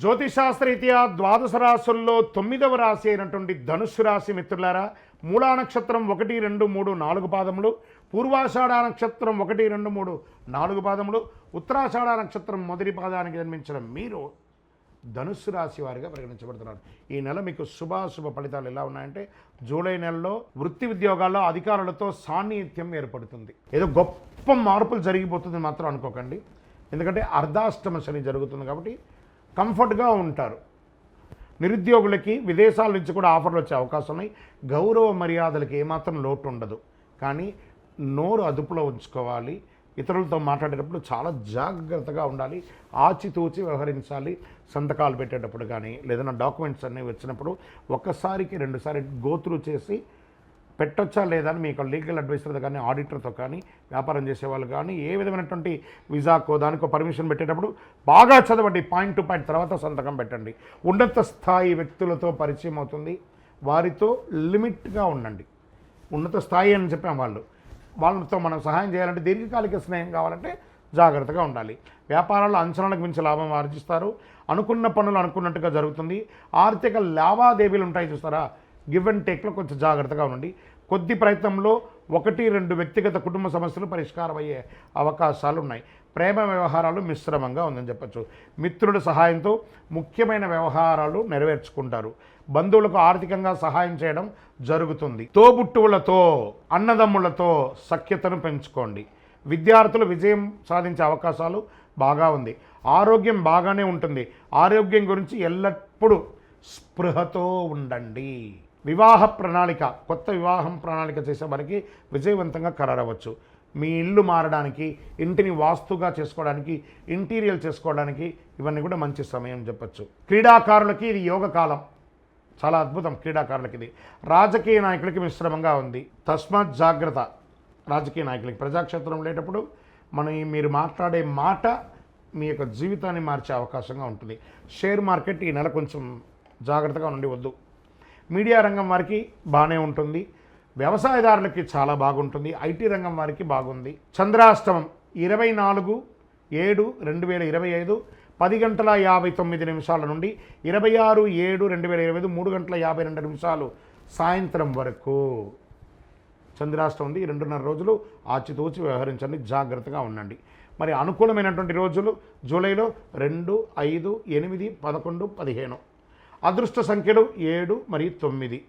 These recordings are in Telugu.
జ్యోతిశాస్త్రరీత్యా ద్వాదశ రాశుల్లో తొమ్మిదవ రాశి అయినటువంటి ధనుస్సు రాశి మిత్రులారా మూలా నక్షత్రం ఒకటి రెండు మూడు నాలుగు పాదములు పూర్వాషాఢ నక్షత్రం ఒకటి రెండు మూడు నాలుగు పాదములు ఉత్తరాషాఢ నక్షత్రం మొదటి పాదానికి జన్మించిన మీరు ధనుస్సు రాశి వారిగా పరిగణించబడుతున్నారు. ఈ నెల మీకు శుభాశుభ ఫలితాలు ఎలా ఉన్నాయంటే జూలై నెలలో వృత్తి ఉద్యోగాల్లో అధికారులతో సాన్నిహిత్యం ఏర్పడుతుంది. ఏదో గొప్ప మార్పులు జరిగిపోతుంది మాత్రం అనుకోకండి. ఎందుకంటే అర్ధాష్టమ శని జరుగుతుంది కాబట్టి కంఫర్ట్గా ఉంటారు. నిరుద్యోగులకి విదేశాల నుంచి కూడా ఆఫర్లు వచ్చే అవకాశం ఉన్నాయి. గౌరవ మర్యాదలకి ఏమాత్రం లోటు ఉండదు. కానీ నోరు అదుపులో ఉంచుకోవాలి. ఇతరులతో మాట్లాడేటప్పుడు చాలా జాగ్రత్తగా ఉండాలి. ఆచితూచి వ్యవహరించాలి. సంతకాలు పెట్టేటప్పుడు కానీ లేదన్నా డాక్యుమెంట్స్ అనేవి వచ్చినప్పుడు ఒక్కసారికి రెండుసారి గోత్రు చేసి పెట్టొచ్చా లేదా అని మీకు లీగల్ అడ్వైజర్తో కానీ ఆడిటర్తో కానీ వ్యాపారం చేసేవాళ్ళు కానీ ఏ విధమైనటువంటి విజాకో దానికో పర్మిషన్ పెట్టేటప్పుడు బాగా చదవండి. పాయింట్ టు పాయింట్ తర్వాత సంతకం పెట్టండి. ఉన్నత స్థాయి వ్యక్తులతో పరిచయం అవుతుంది. వారితో లిమిట్గా ఉండండి. ఉన్నత స్థాయి అని చెప్పాం వాళ్ళు. వాళ్ళతో మనం సహాయం చేయాలంటే దీర్ఘకాలిక స్నేహం కావాలంటే జాగ్రత్తగా ఉండాలి. వ్యాపారాల్లో అంచనాలకు మించి లాభం ఆర్జిస్తారు. అనుకున్న పనులు అనుకున్నట్టుగా జరుగుతుంది. ఆర్థిక లావాదేవీలు ఉంటాయి చూస్తారా? గివ్ అండ్ టేక్లో కొంచెం జాగ్రత్తగా ఉండండి. కొద్ది ప్రయత్నంలో ఒకటి రెండు వ్యక్తిగత కుటుంబ సమస్యలు పరిష్కారం అయ్యే అవకాశాలు ఉన్నాయి ప్రేమ వ్యవహారాలు మిశ్రమంగా ఉందని చెప్పచ్చు. మిత్రుల సహాయంతో ముఖ్యమైన వ్యవహారాలు నెరవేర్చుకుంటారు. బంధువులకు ఆర్థికంగా సహాయం చేయడం జరుగుతుంది. తోబుట్టువులతో అన్నదమ్ములతో సఖ్యతను పెంచుకోండి. విద్యార్థులు విజయం సాధించే అవకాశాలు బాగా ఉంది. ఆరోగ్యం బాగానే ఉంటుంది. ఆరోగ్యం గురించి ఎల్లప్పుడూ స్పృహతో ఉండండి. వివాహ ప్రణాళిక కొత్త వివాహం ప్రణాళిక చేసే వారికి విజయవంతంగా ఖరారవచ్చు మీ ఇల్లు మారడానికి ఇంటిని వాస్తుగా చేసుకోవడానికి ఇంటీరియల్ చేసుకోవడానికి ఇవన్నీ కూడా మంచి సమయం చెప్పచ్చు. క్రీడాకారులకి ఇది యోగ కాలం. చాలా అద్భుతం క్రీడాకారులకి ఇది. రాజకీయ నాయకులకి మిశ్రమంగా ఉంది. తస్మాత్ జాగ్రత్త. రాజకీయ నాయకులకి ప్రజాక్షేత్రం ఉండేటప్పుడు మనం మీరు మాట్లాడే మాట మీ యొక్క జీవితాన్ని మార్చే అవకాశంగా ఉంటుంది. షేర్ మార్కెట్ ఈ నెల కొంచెం జాగ్రత్తగా ఉండి వద్దు. మీడియా రంగం వారికి బాగానే ఉంటుంది. వ్యవసాయదారులకి చాలా బాగుంటుంది. ఐటీ రంగం వారికి బాగుంది. చంద్రాష్టమం ఇరవై నాలుగు ఏడు రెండు వేల ఇరవై ఐదు పది గంటల యాభై తొమ్మిది నిమిషాల నుండి ఇరవై ఆరు ఏడు రెండు వేల ఇరవై ఐదు మూడు గంటల యాభై రెండు నిమిషాలు సాయంత్రం వరకు. చంద్రాష్టం ఉంది. ఈ రెండున్నర రోజులు ఆచితూచి వ్యవహరించండి. జాగ్రత్తగా ఉండండి. మరి అనుకూలమైనటువంటి రోజులు జూలైలో రెండు ఐదు ఎనిమిది పదకొండు పదిహేను. అదృష్ట సంఖ్యలు ఏడు మరియు తొమ్మిది.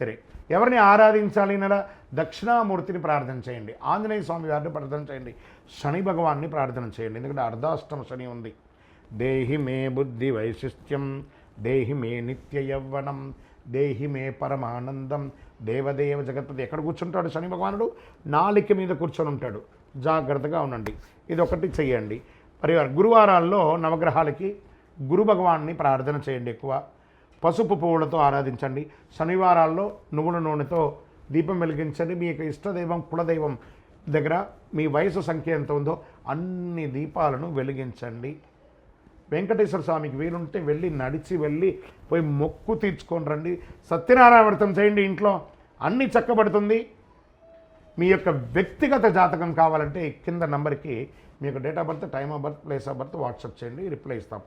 సరే ఎవరిని ఆరాధించాలి నెల? దక్షిణామూర్తిని ప్రార్థన చేయండి. ఆంజనేయ స్వామి వారిని ప్రార్థన చేయండి. శని భగవాన్ని ప్రార్థన చేయండి. ఎందుకంటే అర్ధాష్టమ శని ఉంది. దేహి మే బుద్ధి వైశిష్ట్యం దేహి మే నిత్య యవ్వనం దేహి మే పరమానందం దేవదేవ జగత్పతి. ఎక్కడ కూర్చుంటాడు శని భగవానుడు? నాలిక మీద కూర్చొని ఉంటాడు. జాగ్రత్తగా ఉండండి. ఇది ఒకటి చేయండి. మరి గురువారాల్లో నవగ్రహాలకి గురు భగవాన్ని ప్రార్థన చేయండి ఎక్కువ. పసుపు పువ్వులతో ఆరాధించండి. శనివారాల్లో నువ్వుల నూనెతో దీపం వెలిగించండి. మీ యొక్క ఇష్టదైవం కులదైవం దగ్గర మీ వయసు సంఖ్య ఎంత ఉందో అన్ని దీపాలను వెలిగించండి. వెంకటేశ్వర స్వామికి వీలుంటే వెళ్ళి నడిచి వెళ్ళి పోయి మొక్కు తీర్చుకొని రండి. సత్యనారాయణ వ్రతం చేయండి ఇంట్లో. అన్నీ చక్కబడుతుంది. మీ యొక్క వ్యక్తిగత జాతకం కావాలంటే కింద నంబర్కి మీ యొక్క date of birth time of birth place of birth WhatsApp చేయండి. రిప్లై ఇస్తాం.